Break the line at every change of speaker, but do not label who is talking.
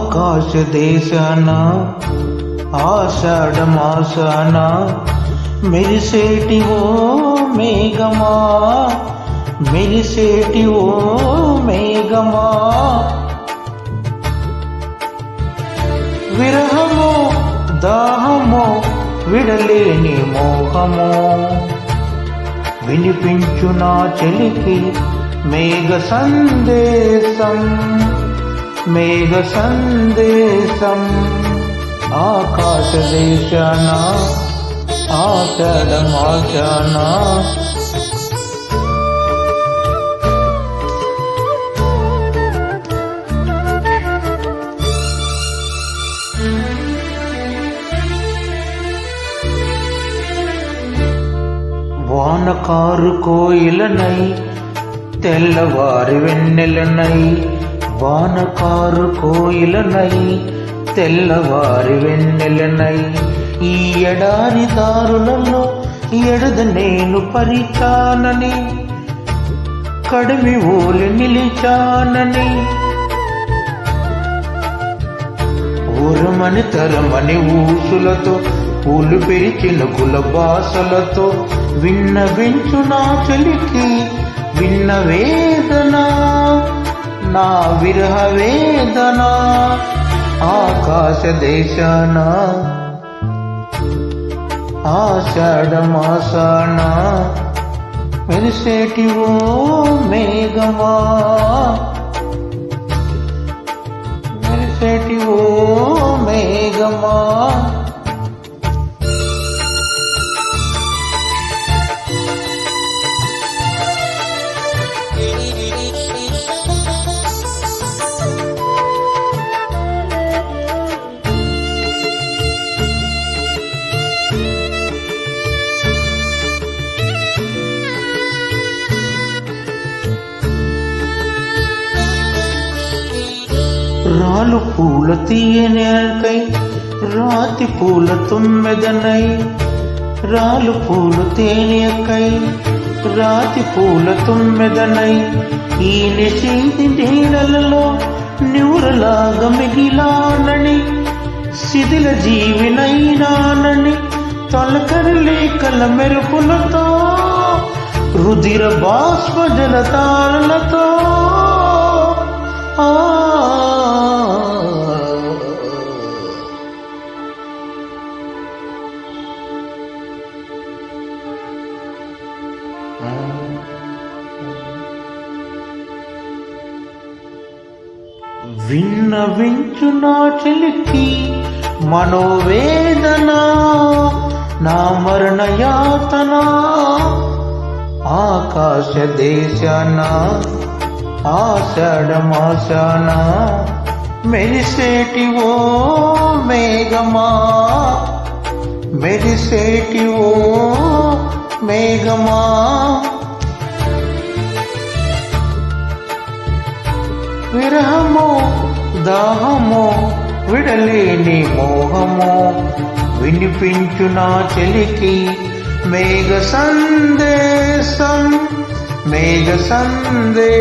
ఆకాశ దేశాన? ఆషాఢ మాసాన? మెరిసేటి ఓ మేఘమా? మెరిసేటి ఓ మేఘమా? విరహమో దాహమో విడలేని మోహమో? వినిపించు నా చెలికి మేఘ సందేశం. మేఘ సందేశం ఆకాశ దేశాన ఆషాఢమాశాన వానకారు కోయిలనై తెల్లవారి వెన్నెలనై వానకారు కోయిలనై తెల్లవారి వెన్నెలనై ఈ ఎడారి దారులలో ఎడద నేను పరిచానని కడిమి ఓలి నిలిచానని. ఊరమని తరమని ఊసులతో పూలు పెరిచిన కుల భాషలతో విన్న వెంచు నా చెలికి విన్న వేదనా. నా విరహ వేదన ఆకాశ దేశాన ఆషాఢ మాసాన మెరిసేటి ఓ మేఘమా మెరిసేటి ఓ మేఘమా రాలు పూల తీయనేకై రాతి పూల తుమ్మెదనై. రాలు పూలు తేనెకై రాతి పూల తుమ్మెదనై. ఈ నిశీతి నీడలలో నివురలాగా మిగిలానని శిథిల జీవినైనానని తొలకరి లేఖల మెరుపులతో రుధిర బాష్ప జలతారలతో ఆ విన్న వించు నా చెలికి మనోవేదన నా మరణ యాతన ఆకాశ దేశనా ఆషాఢమాసాన మెరిసేటి ఓ మేఘమా మెరిసేటి ఓ మేఘమా. విరహమో దాహము విడలేని మోహమో వినిపించు నా చెలికి మేఘ సందేశ. मेजसन्देशम्